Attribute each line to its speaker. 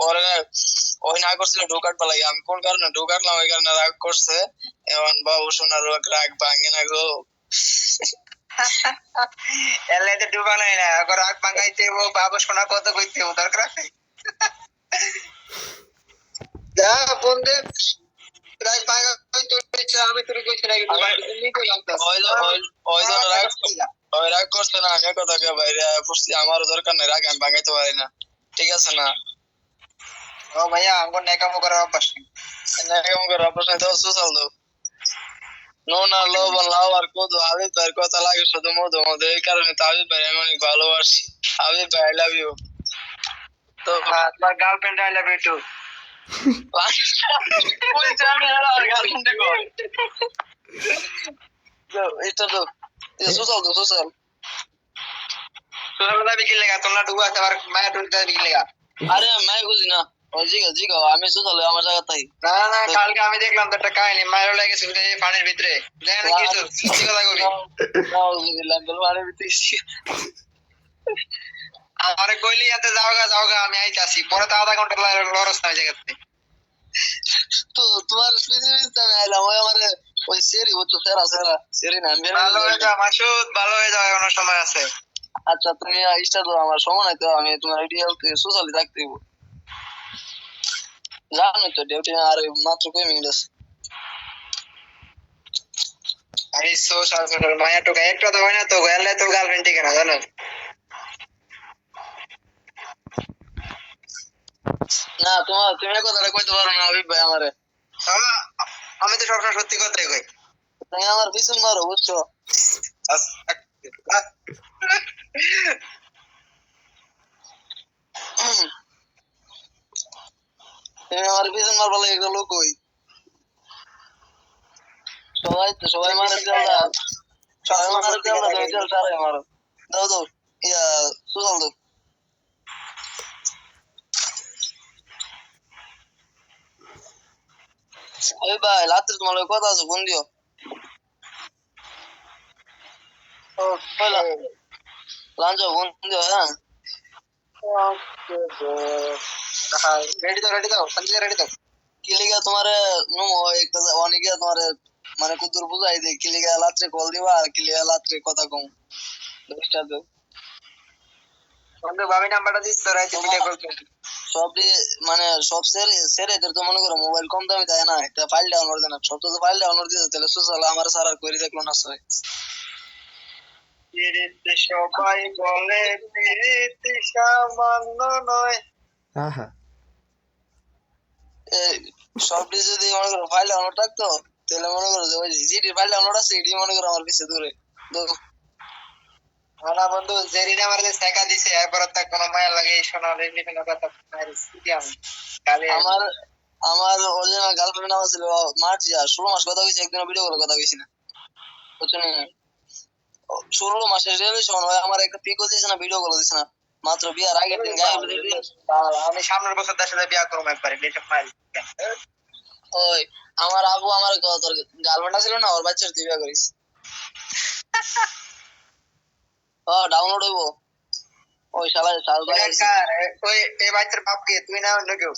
Speaker 1: পরে ওই না করছিল পালাই আমি কোন কারণে ওই কারণে রাগ করছে। এখন বাবু সোনার রাগ ভাঙে না গো।
Speaker 2: এলে তো ডুবা নাই না এখন রাগ ভাঙাইতে ও বাবা শোনা কত কইতে ও দরকার আছে? যা বন্ধে। রাগ ভাঙা আমি তোর কইছি না
Speaker 1: ওই জন্য রাগ ওই রাগ করছে না আমি কথা কে বাইরে করছি আমারও দরকার নাই রাগ আমি ভাঙাইতে পারি না। ঠিক আছে না?
Speaker 2: ও ভাইয়া আমার নেকামো করার অভ্যাস নেই।
Speaker 1: এরকম করে আপনার সাথে সুসাল দাও নুন আর লবণ লাউ আর কদু। হাবিব ভাইয়ের কথা লাগে শুধু মধু। মধু এই কারণে তো হাবিব ভাই আমি অনেক ভালোবাসি। হাবিব ভাই আই লাভ ইউ তো
Speaker 2: তোমার girlfriend I love you too
Speaker 1: বলছি আমি এরা আর গার্লফ্রেন্ডে কর দাও, এটা দাও সুসাল দাও সুসাল
Speaker 2: কি তোমরা ডুবা আছে আর মায়া টুল দাবি কি লেগা।
Speaker 1: আরে আমি বুঝি না। ওই জিগা জিগা আমি আমার জায়গা তাই।
Speaker 2: না না কালকে আমি দেখলাম তো একটা কাহিনী মায়ের লেগে গেছে পানির ভিতরে। দেখেন কি তো সত্যি কথা কবি আমারে কইলি এতে যাও গা যাও গা আমি আইতাছি। পরে তো আধা ঘণ্টা লরস না জায়গাতে।
Speaker 1: তো তোমার পৃথিবীতে আমি আইলাম ওই আমার ওই সেরি সেরা সেরা সেরি না
Speaker 2: ভালো হয়ে যাও মাসুদ ভালো হয়ে যাও এখনও সময় আছে।
Speaker 1: আচ্ছা তুমি ইস্টা দাও আমার সময় নাই তো আমি তোমার আইডিয়াল সোশ্যালি থাকতে হইব জানো তো ডিউটি আর মাত্র কয় মিনিট আছে
Speaker 2: আমি সোশ্যাল মিডিয়ার মায়া টুকা একটা তো হয় না তো গেলে তো গার্লফ্রেন্ড ঠিক না জানো
Speaker 1: না তোমার তুমি কথাটা কইতে পারো না হাবিব ভাই আমারে
Speaker 2: আমি তো সবসময় সত্যি কথাই কই
Speaker 1: তুমি আমার পিছন মারো বুঝছ তুমি আমার পিছন মারবার লাগে লোক হই। সবাই তো, সবাই মারে দেওয়া সবাই মারে দেওয়া তুমি দেওয়া সারাই মারো। দাও দাও, ইয়া, সুজাল দাও। আরে ভাই, রাত্রে তোমার কথা আছে, ফোন দিও। লাঞ্চ, ফোন দিও হ্যাঁ।
Speaker 2: রেডি দাও রেডি দাও সঞ্জয় রেডি দাও।
Speaker 1: কিলিগা তোমারে নুমো একটা অনেকে তোমারে মানে কুতুর বুঝাই দে কিলিগা রাত্রে কল দিবা আর কিলিগা রাত্রে কথা কম। দশটা দাও।
Speaker 2: বন্ধু ভাবি নাম্বারটা দিস তো ভিডিও কল
Speaker 1: সব মানে সব সেরে সেরে এদের তো মনে করো মোবাইল কম দামি তাই না? একটা ফাইল ডাউনলোড দেয় না সব তো ফাইল ডাউনলোড দিতে তাহলে সোশ্যাল আমার সার আর করে দেখল না সবাই
Speaker 2: সবাই বলে সামান্য নয়।
Speaker 3: আহা।
Speaker 1: সবটি যদি মনে করো ফাইল ডাউনলোড থাকতো তাহলে মনে করো যে ওই জিটির ফাইল ডাউনলোড আছে এটি মনে করো আমার দূরে।
Speaker 2: না বন্ধু জেরিনা শেখা দিছে এরপর তার কোনো মায়া লাগে এই ফেলা কথা কালে
Speaker 1: আমার আমার অরিজিনাল গার্লফ্রেন্ড নাম ছিল মার্জিয়া ষোলো মাস কথা কইছি একদিন ভিডিও করে কথা কইছি না। বুঝছ না? ষোলো মাসের রিলেশন হয় আমার একটা পিকও দিয়েছে না ভিডিও করে দিছে না। মাত্র বিয়ার আগের দিন গায়ে হলুদের দিন।
Speaker 2: আমি সামনের বছর তার সাথে বিয়া করব একবার এটা ফাইল
Speaker 1: ওই আমার আবু আমার তোর গার্লফ্রেন্ড ছিল না? ওর বাচ্চার তুই বিয়া করিস। ও ডাউনলোড হইব। ওই শালা শালা
Speaker 2: ওই এই বাচ্চার বাপকে তুই না অন্য কেউ?